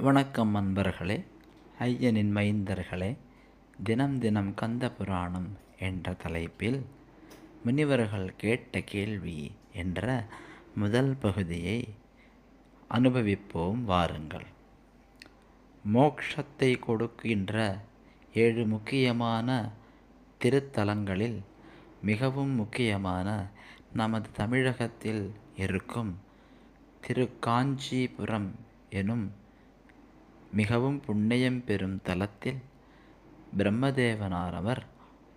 வணக்கம் அன்பர்களே ஐயனின் மைந்தர்களே தினம் தினம் கந்த புராணம் என்ற தலைப்பில் முனிவர்கள் கேட்ட கேள்வி என்ற முதல் பகுதியை அனுபவிப்போம் வாருங்கள். மோக்ஷத்தை கொடுக்கின்ற ஏழு முக்கியமான திருத்தலங்களில் மிகவும் முக்கியமான நமது தமிழகத்தில் இருக்கும் திருக்காஞ்சிபுரம் எனும் மிகவும் புண்ணியம் பெறும் தலத்தில் பிரம்மதேவனாரவர்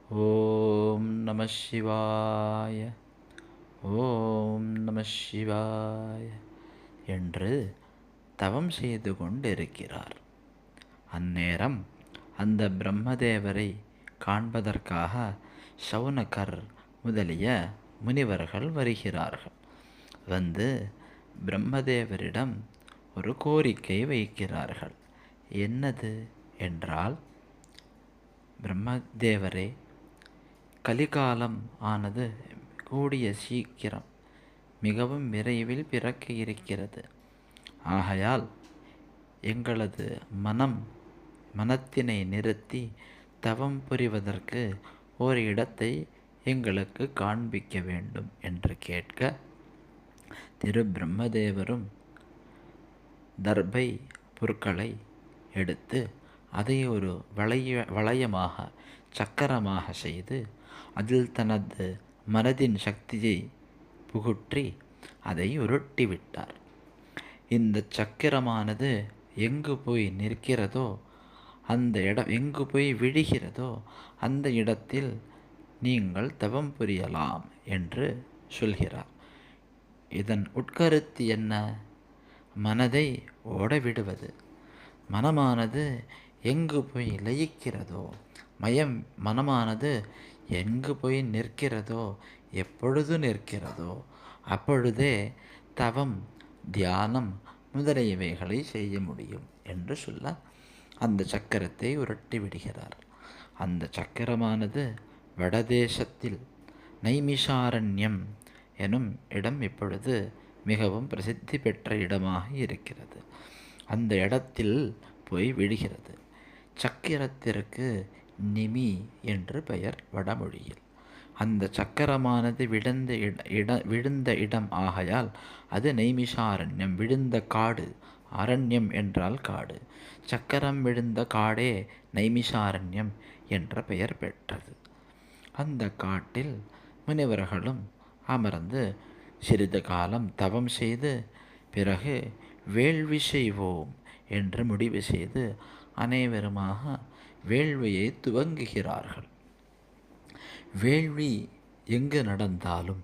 ஓம் நம சிவாய ஓம் நம சிவாய என்று தவம் செய்து கொண்டிருக்கிறார். அந்நேரம் அந்த பிரம்மதேவரை காண்பதற்காக சவுனகர் முதலிய முனிவர்கள் வருகிறார்கள். வந்து பிரம்மதேவரிடம் ஒரு கோரிக்கை வைக்கிறார்கள். என்னது என்றால் பிரம்மதேவரே கலிகாலம் ஆனது கூடிய சீக்கிரம் மிகவும் விரைவில் பிறக்க இருக்கிறது. ஆகையால் எங்களது மனம் மனத்தினை நிறுத்தி தவம் புரிவதற்கு ஒரு இடத்தை எங்களுக்கு காண்பிக்க வேண்டும் என்று கேட்க திரு பிரம்மதேவரும் தர்பை புற்களை எடுத்து அதை ஒரு வளைய வளையமாக சக்கரமாக செய்து அதில் தனது மனதின் சக்தியை புகுற்றி அதை உருட்டி விட்டார் இந்த சக்கரமானது எங்கு போய் நிற்கிறதோ அந்த இடம் எங்கு போய் விழுகிறதோ அந்த இடத்தில் நீங்கள் தவம் புரியலாம் என்று சொல்கிறார். இதன் உட்கருத்து என்ன? மனதை ஓட விடுவது மனமானது எங்கு போய் லயிக்கிறதோ? மயம் மனமானது எங்கு போய் நிற்கிறதோ? எப்பொழுது நிற்கிறதோ? அப்பொழுதே தவம் தியானம் முதலியவைகளை செய்ய முடியும் என்று சொல்ல அந்த சக்கரத்தை உரட்டி விடுகிறார். அந்த சக்கரமானது வடதேசத்தில் நைமிஷாரண்யம் எனும் இடம் இப்பொழுது மிகவும் பிரசித்தி பெற்ற இடமாக இருக்கிறது. அந்த இடத்தில் போய் விடுகிறது சக்கரத்திற்கு நிமி என்று பெயர் வடமொழியில். அந்த சக்கரமானது விழுந்த இட இட விழுந்த இடம் ஆகையால் அது நெய்மிஷாரண்யம் விழுந்த காடு அரண்யம் என்றால் காடு. சக்கரம் விழுந்த காடே நைமிஷாரண்யம் என்ற பெயர் பெற்றது. அந்த காட்டில் முனிவர்களும் அமர்ந்து சிறிது காலம் தவம் செய்து பிறகு வேள்வி செய்வோம் என்று முடிவு செய்து அனைவருமாக வேள்வியை துவங்குகிறார்கள். வேள்வி எங்கு நடந்தாலும்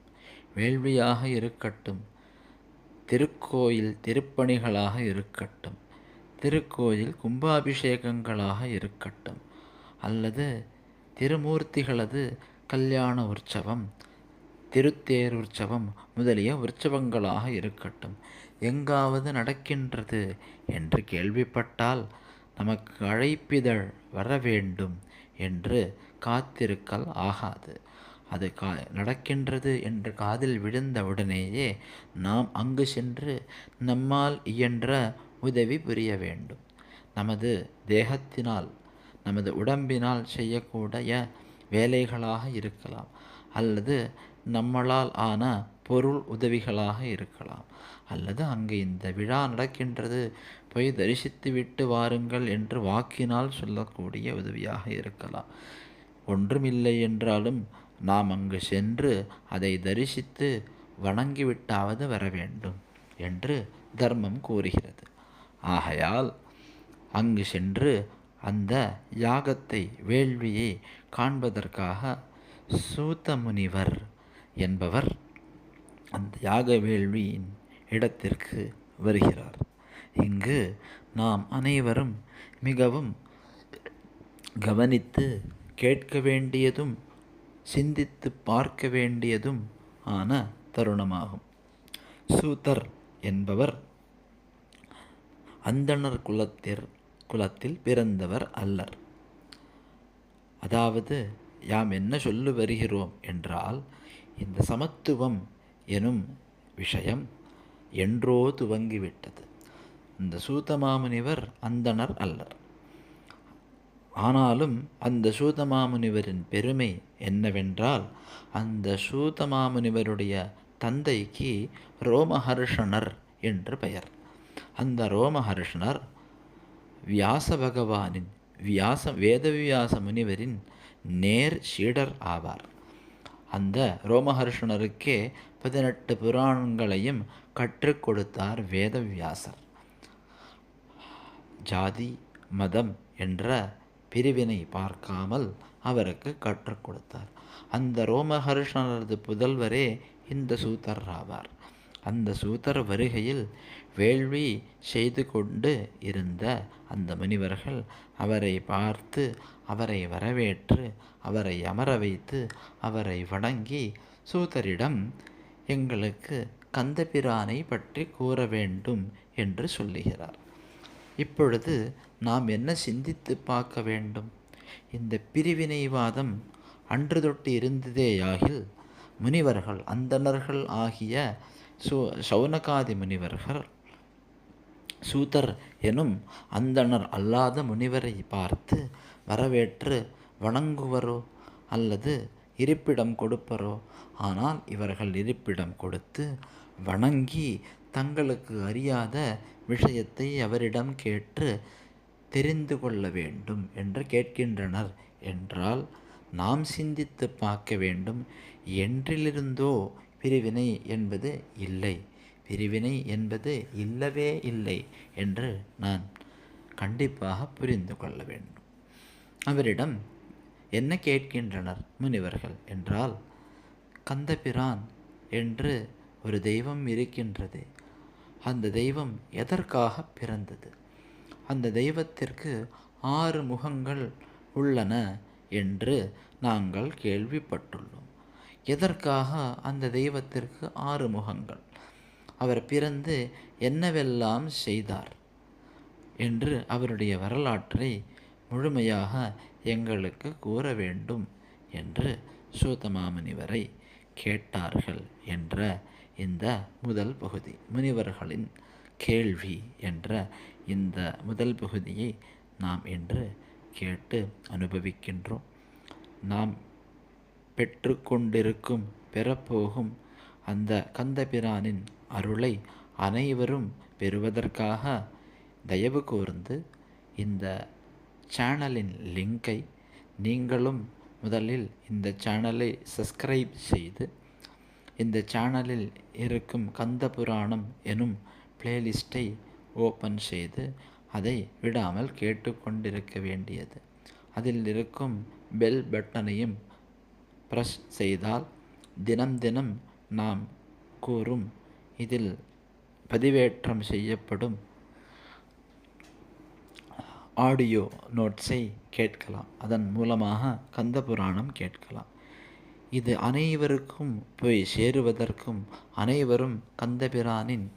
வேள்வியாக இருக்கட்டும் திருக்கோயில் திருப்பணிகளாக இருக்கட்டும் திருக்கோயில் கும்பாபிஷேகங்களாக இருக்கட்டும் அல்லது திருமூர்த்திகளது கல்யாண உற்சவம் திருத்தேர் உற்சவம் முதலிய உற்சவங்களாக இருக்கட்டும் எங்காவது நடக்கின்றது என்று கேள்விப்பட்டால் நமக்கு அழைப்பிதழ் வர வேண்டும் என்று காத்திருக்கல் ஆகாது. அது கா நடக்கின்றது என்று காதில் விழுந்த உடனேயே நாம் அங்கு சென்று நம்மால் இயன்ற உதவி புரிய வேண்டும். நமது தேகத்தினால் நமது உடம்பினால் செய்யக்கூடிய வேலைகளாக இருக்கலாம் அல்லது நம்மளால் ஆன பொருள் உதவிகளாக இருக்கலாம். அல்லது அங்கு இந்த விழா நடக்கின்றது போய் தரிசித்து விட்டு வாருங்கள் என்று வாக்கினால் சொல்லக்கூடிய உதவியாக இருக்கலாம். ஒன்றுமில்லை என்றாலும் நாம் அங்கு சென்று அதை தரிசித்து வணங்கிவிட்டாவது வர வேண்டும் என்று தர்மம் கூறுகிறது. ஆகையால் அங்கு சென்று அந்த யாகத்தை வேள்வியை காண்பதற்காக சூத்த முனிவர் என்பவர் அந்த யாக வேள்வியின் இடத்திற்கு வருகிறார். இங்கு நாம் அனைவரும் மிகவும் கவனித்து கேட்க வேண்டியதும் சிந்தித்து பார்க்க வேண்டியதும் ஆன தருணமாகும். சூத்தர் என்பவர் அந்தணர் குலத்திற் குலத்தில் பிறந்தவர் அல்லர். அதாவது யாம் என்ன சொல்லு வருகிறோம் என்றால் இந்த சமத்துவம் எனும் விஷயம் என்றோ துவங்கிவிட்டது. இந்த சூதமாமுனிவர் அந்தணர் அல்லர். ஆனாலும் அந்த சூதமாமுனிவரின் பெருமை என்னவென்றால் அந்த சூதமாமுனிவருடைய தந்தைக்கு ரோமஹர்ஷனர் என்று பெயர். அந்த ரோமஹர்ஷனர் வியாச பகவானின் வியாச வேதவியாச முனிவரின் நேர் சீடர் ஆவார். அந்த ரோமஹர்ஷனருக்கே பதினெட்டு புராணங்களையும் கற்றுக் கொடுத்தார் வேதவியாசர். ஜாதி மதம் என்ற பிரிவினை பார்க்காமல் அவருக்கு கற்றுக் கொடுத்தார். அந்த ரோமஹர்ஷனரது புதல்வரே இந்த சூத்தர் ஆவார். அந்த சூத்தர் வருகையில் வேள்வி செய்து கொண்டு இருந்த அந்த முனிவர்கள் அவரை பார்த்து அவரை வரவேற்று அவரை அமர வைத்து அவரை வணங்கி சூதரிடம் எங்களுக்கு கந்தபிரானை பற்றி கூற வேண்டும் என்று சொல்லுகிறார். இப்பொழுது நாம் என்ன சிந்தித்து பார்க்க வேண்டும்? இந்த பிரிவினைவாதம் அன்று தொட்டு இருந்ததேயாகில் முனிவர்கள் அந்தணர்கள் ஆகிய சு சௌனகாதி முனிவர்கள் சூதர் எனும் அந்தணர் அல்லாத முனிவரை பார்த்து வரவேற்று வணங்குவரோ? அல்லது இருப்பிடம் கொடுப்பரோ? ஆனால் இவர்கள் இருப்பிடம் கொடுத்து வணங்கி தங்களுக்கு அறியாத விஷயத்தை அவரிடம் கேட்டு தெரிந்து கொள்ள வேண்டும் என்று கேட்கின்றனர். என்றால் நாம் சிந்தித்து பார்க்க வேண்டும். என்றிலிருந்தோ பிரிவினை என்பது இல்லை. பிரிவினை என்பது இல்லவே இல்லை என்று நான் கண்டிப்பாக புரிந்து கொள்ள வேண்டும். அவரிடம் என்ன கேட்கின்றனர் முனிவர்கள் என்றால் கந்தபிரான் என்று ஒரு தெய்வம் இருக்கின்றது. அந்த தெய்வம் எதற்காக பிறந்தது? அந்த தெய்வத்திற்கு ஆறு முகங்கள் உள்ளன என்று நாங்கள் கேள்விப்பட்டுள்ளோம். எதற்காக அந்த தெய்வத்திற்கு ஆறு முகங்கள்? அவர் பிறந்து என்னவெல்லாம் செய்தார் என்று அவருடைய வரலாற்றை முழுமையாக எங்களுக்கு கூற வேண்டும் என்று சூதமாமுனிவரை கேட்டார்கள் என்ற இந்த முதல் பகுதி. முனிவர்களின் கேள்வி என்ற இந்த முதல் பகுதியை நாம் இன்று கேட்டு அனுபவிக்கின்றோம். நாம் பெற்றுக்கொண்டிருக்கும் பெறப்போகும் அந்த கந்தபிரானின் அருளை அனைவரும் பெறுவதற்காக தயவு கூர்ந்து இந்த சேனலின் லிங்கை நீங்களும் முதலில் இந்த சேனலை சப்ஸ்கிரைப் செய்து இந்த சேனலில் இருக்கும் கந்த புராணம் எனும் பிளேலிஸ்ட்டை ஓப்பன் செய்து அதை விடாமல் கேட்டுக்கொண்டிருக்க வேண்டியது. அதில் இருக்கும் பெல் பட்டனையும் ப்ரெஸ் செய்தால் தினம் தினம் நாம் கூறும் இதில் பதிவேற்றம் செய்யப்படும் ஆடியோ நோட்ஸை கேட்கலாம். அதன் மூலமாக கந்த புராணம் கேட்கலாம். இது அனைவருக்கும் போய் சேருவதற்கும் அனைவரும் கந்தபிரானின்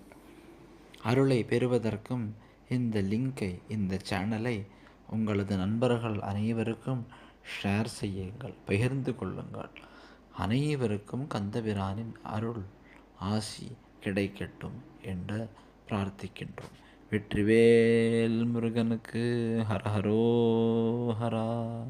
அருளை பெறுவதற்கும் இந்த லிங்கை இந்த சேனலை உங்களது நண்பர்கள் அனைவருக்கும் ஷேர் செய்யுங்கள் பகிர்ந்து கொள்ளுங்கள். அனைவருக்கும் கந்தபிரானின் அருள் ஆசி கிடைக்கட்டும் என்று பிரார்த்திக்கின்றோம். வெற்றிவேல் முருகனுக்கு ஹரஹரோ ஹரா.